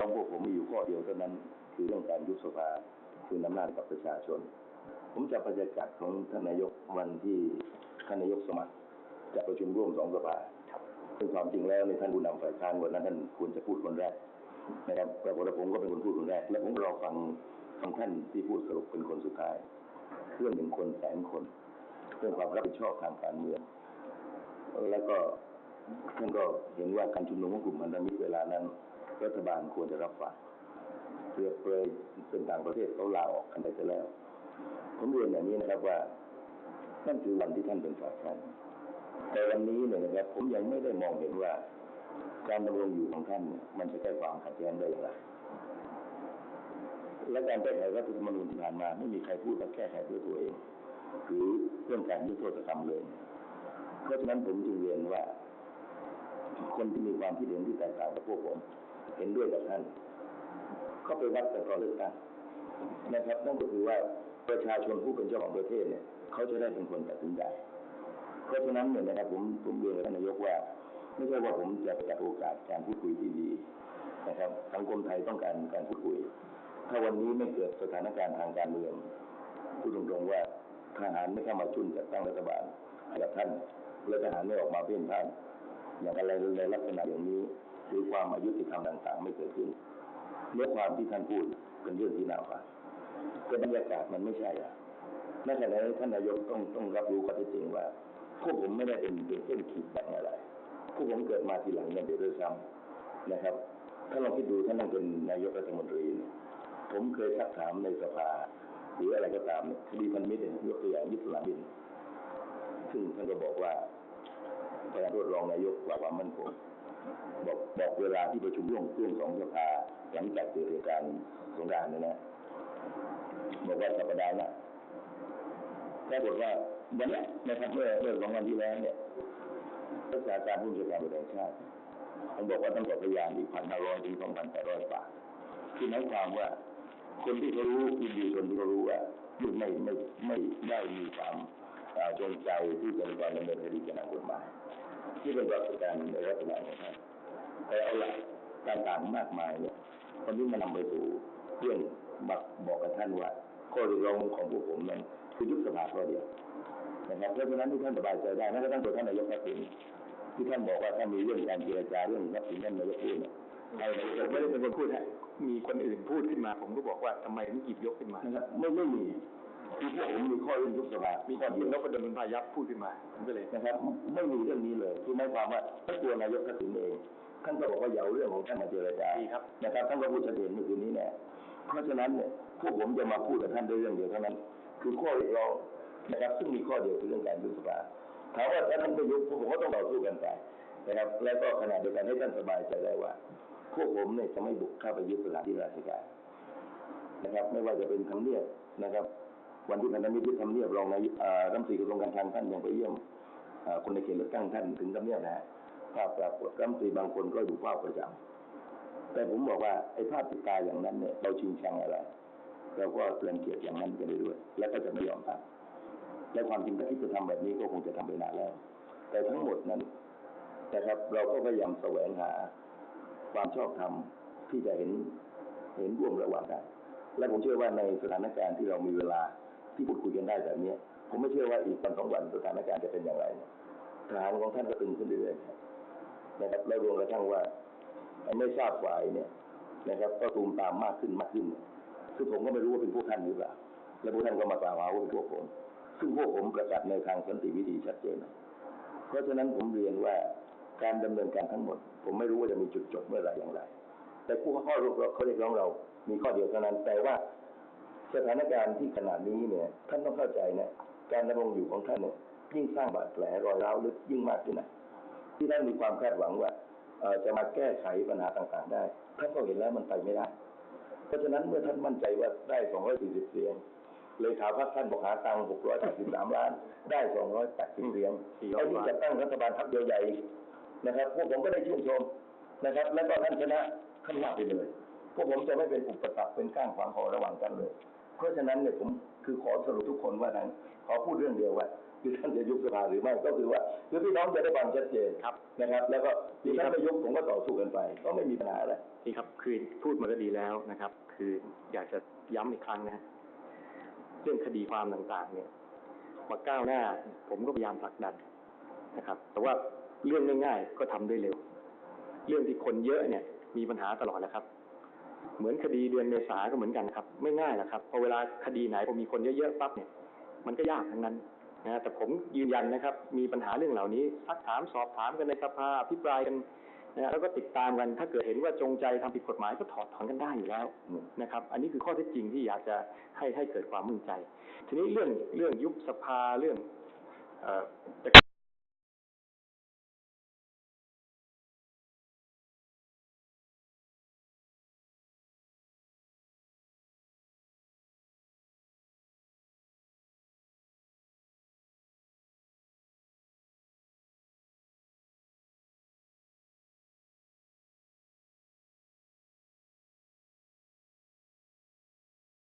ของพวกผมมีอยู่ข้อเดียวเท่านั้น คือเรื่องการยุบสภาคืออำนาจกับประชาชน ผมจะบรรยากาศของท่านนายกวันที่ท่านนายกสมัครจะประชุมร่วมสองสภาซึ่งความจริงแล้วในท่านผู้นำฝ่ายค้านวันนั้นท่านควรจะพูดคนแรกนะครับแต่พอผมก็เป็นคนพูดคนแรก และผมรอฟังฟังท่านที่พูดสรุปเป็นคนสุดท้ายเรื่องหนึ่งคนแสนคน เรื่องความรับผิดชอบทางการเมือง แล้วก็ท่านก็เห็นว่าการชุมนุมของกลุ่มพันธมิตรเวลานั้น รัฐบาลควรจะรับฟังเพื่อเปรยเป็นต่างประเทศเขาลาออกกันไปแล้ว ผมเรียนอย่างนี้นะครับว่านั่นคือวันที่ท่านเป็นฝ่ายค้านแต่วันนี้เนี่ยนะครับผมยังไม่ได้มองเห็นว่า การดำรงอยู่ของท่านมันจะแก้ความขัดแย้งได้อย่างไรและการแก้ไขรัฐธรรมนูญที่ผ่านมาไม่มีใครพูดว่าแก้ไขเพื่อตัวเองหรือเรื่องการยุติโทษกรรมเลยเพราะฉะนั้นผมจึงเรียนว่า คนที่มีความคิดเห็นที่แตกต่างกับพวกผม เห็นด้วยกับท่านก็ไปวัดกันตอนเลือกตั้งนะครับนั่นก็คือว่าประชาชนผู้เป็นเจ้าของประเทศเนี่ยเขาจะได้เป็นคนตัดสินใจเพราะฉะนั้นเนี่ยนะครับผมผมเรียนท่านนายกว่า ไม่ใช่ว่าผมจะประกาศโอกาสการพูดคุยที่ดีนะครับสังคมไทยต้องการการพูดคุย ถ้าวันนี้ไม่เกิดสถานการณ์ทางการเมืองพูดตรงๆว่าทหารไม่เข้ามาจุนจัดตั้งรัฐบาลกับท่านและทหารไม่ออกมาเพ่นพ่านอย่างอะไรในลักษณะอย่างนี้ หรือความอายุติธรรมต่างๆ ไม่เกิดขึ้นเนื้อความที่ท่านพูดเป็นเรื่องที่น่าฟังแต่บรรยากาศมันไม่ใช่อะในขณะนี้ท่านนายกต้องต้องรับรู้ข้อเท็จจริงว่าพวกผมไม่ได้เป็นเป็นเส้นขีดแบ่งอะไรพวกผมเกิดมาทีหลังเนี่ยเดี๋ยวด้วยซ้ำนะครับ ถ้าลองคิดดูท่านนั่งเป็นนายกรัฐมนตรีเนี่ยผมเคยซักถามในสภาหรืออะไรก็ตามเนี่ยคดีพันมิตรเนี่ยยกตัวอย่างยึดสนามบิน ซึ่งท่านก็บอกว่าประธานโทษรองนายกกว่าความมั่นคง บอกบอกเวลาที่ประชุมร่วมร่วมสองสภาหลังจากเกิดเหตุการณ์สงกรานนี่นะบอกว่าสัปดาห์หน้าปรากฏว่าวันนี้นะครับเมื่อเมื่อสองวันที่แล้วเนี่ยรักษาการผู้จัดการตำรวจแห่งชาติท่านบอกว่าต้องกดพยานอีกพันห้าร้อยถึงสองพันแปดร้อยบาทคือหมายความว่า คนที่เขารู้ยินดีคนที่เขารู้ว่าไม่ไม่ไม่ได้มีความจงใจที่จะมีการดำเนินคดีกับทากฎหมาย ที่เป็นปรากฏการณ์ในลักษณะของท่านแต่เอาละการต่างมากมายเนี่ยวันนี้มันนำไปสู่เรื่องบักบอกกับท่านว่าข้อเรียกร้องของพวกผมนั้นคือยุบสภาข้อเดียวนะครับเพราะฉะนั้นที่ท่านสบายใจได้นั่นก็ตั้งตัวท่านนายกทักษิณที่ท่านบอกว่าถ้านมีเรื่องการเจรจาเรื่องทรัพย์สินท่านนายกพูดเนี่ยใครนายกผมไม่ได้เป็นคนพูดฮะมีคนอื่นพูดขึ้นมา ผมก็บอกว่าทำไมถึงหยิบยกขึ้นมานะครับไม่ไม่มี คือพวกผมมีข้อเรื่องยุบสภามีข้อคุเดีณยวนพดลพายัพพูดขึ้นมาผมก็เลยนะครับ ไม่มีเรื่องนี้เลยคือหมายความว่าถ้าตัวนายกทักษิณเองท่านก็บอกว่าอย่าเอาเรื่องของท่านมาเจรจาดีครับนะครับท่านก็พูดชัดเจนเมื่อคืนนี้แน่เพราะฉะนั้นเนี่ยพวกผมจะมาพูดกับท่านด้วยเรื่องเดียวเท่านั้น คือข้อเรียกร้องนะครับซึ่งมีข้อเดียวคือเรื่องการยุบสภาถามว่าถ้าท่านไม่ยุบพวกผมก็ต้องต่อสู้กันไปนะครับแล้วก็ขณะเดียวกันให้ท่านสบายใจได้ว่า พวกผมเนี่ยจะไม่บุกเข้าไปยึดสถานที่ราชการนะครับ ไม่ว่าจะเป็นทำเนียบนะครับ วันที่พันธมิตรที่ทำเนียบรองนายรัฐมนตรีกระทรวงการคลังท่านยังไปเยี่ยมคนในเขตเลือกตั้งท่านถึงทำเนียบนะฮะภาพปรากฏรัฐมนตรีบางคนก็อยู่เฝ้าประจำแต่ผมบอกว่าไอ้ภาพติดตาอย่างนั้นเนี่ยเราชิงชังอะไรเราก็เปลี่ยนเกียรติอย่างนั้นกันได้ด้วย และก็จะไม่ยอมทำและความจริงถ้าที่จะทำแบบนี้ก็คงจะทำไปนานแล้ว แต่ทั้งหมดนั้นนะครับเราก็พยายามแสวงหาความชอบธรรมที่จะเห็นเห็นร่วมระหว่างกัน และผมเชื่อว่าในสถานการณ์ที่เรามีเวลา ที่พูดคุยกันได้แบบนี้ผมไม่เชื่อว่าอีกวันสองวันสถานการณ์จะเป็นอย่างไรทหารของท่านก็ตึงขึ้นเรื่อยๆนะครับและรวมกระทั่งว่าไม่ทราบฝ่ายเนี่ยนะครับ ก็ตูมตามมากขึ้นมากขึ้นคือผมก็ไม่รู้ว่าเป็นพวกท่านหรือเปล่าและพวกท่านก็มากล่าวหาว่าเป็นพวกผม ซึ่งพวกผมประกาศในทางสันติวิธีชัดเจน เพราะฉะนั้นผมเรียนว่าการดำเนินการทั้งหมด ผมไม่รู้ว่าจะมีจุดจบเมื่อไหร่อย่างไร แต่ผู้ข้อเรียกร้องเขาเรียกร้องเรา มีข้อเดียวเท่านั้นแต่ว่า สถานการณ์ที่ขนาดนี้เนี่ยท่านต้องเข้าใจนะการดำรงอยู่ของท่านเนี่ยยิ่งสร้างบาดแผลรอยร้าวลึกยิ่งมากขึ้นนะที่ท่านมีความคาดหวังว่าจะมาแก้ไขปัญหาต่างๆได้ท่านก็เห็นแล้วมันไปไม่ได้ เพราะฉะนั้นเมื่อท่านมั่นใจว่าได้ 240 เสียงเลยขาพรรคท่านบอกหาตังค์683ล้าน ได้ 280 เสียงเอาที่จะตั้งรัฐบาลพรรคเดียวใหญ่นะครับ พวกผมก็ได้ชื่นชมนะครับ แล้วก็ท่านชนะท่านมากไปเลย พวกผมจะไม่เป็นอุปสรรคเป็นก้างขวางคอระหว่างกันเลย เพราะฉะนั้นเนี่ยผมคือขอสรุปทุกคนว่านั้นขอพูดเรื่องเดียวว่าคือท่านจะยุบสภาหรือไม่ก็คือว่าคือพี่น้องจะได้ความชัดเจนครับนะครับ แล้วก็ดีที่ครัท่านบประยุกต์ผมก็ต่อสู้กันไป ก็ไม่มีปัญหาอะไรนี่ครับคือพูดมาก็ดีแล้วนะครับ คืออยากจะย้ำอีกครั้งนะเรื่องคดีความต่างๆ เนี่ยมาก้าวหน้า ผมก็พยายามผลักดันนะครับ แต่ว่าเรื่องง่าย ๆ ก็ทำได้เร็ว เรื่องที่คนเยอะเนี่ย มีปัญหาตลอดแหล้วครับ เหมือนคดีเดือนเมษาก็เหมือนกันครับ ไม่ง่ายหรอกครับพอเวลาคดีไหนพอมีคนเยอะๆปั๊บเนี่ยมันก็ยากทั้งนั้นนะแต่ผมยืนยันนะครับ มีปัญหาเรื่องเหล่านี้ซักถามสอบถามกันในสภาอภิปรายกันนะแล้วก็ติดตามกันถ้าเกิดเห็นว่าจงใจทำผิดกฎหมายก็ถอดถอนกันได้อยู่แล้วนะครับ อันนี้คือข้อเท็จจริงที่อยากจะให้ให้เกิดความมั่นใจ ทีนี้เรื่องเรื่องยุบสภาเรื่องเอ่อจะ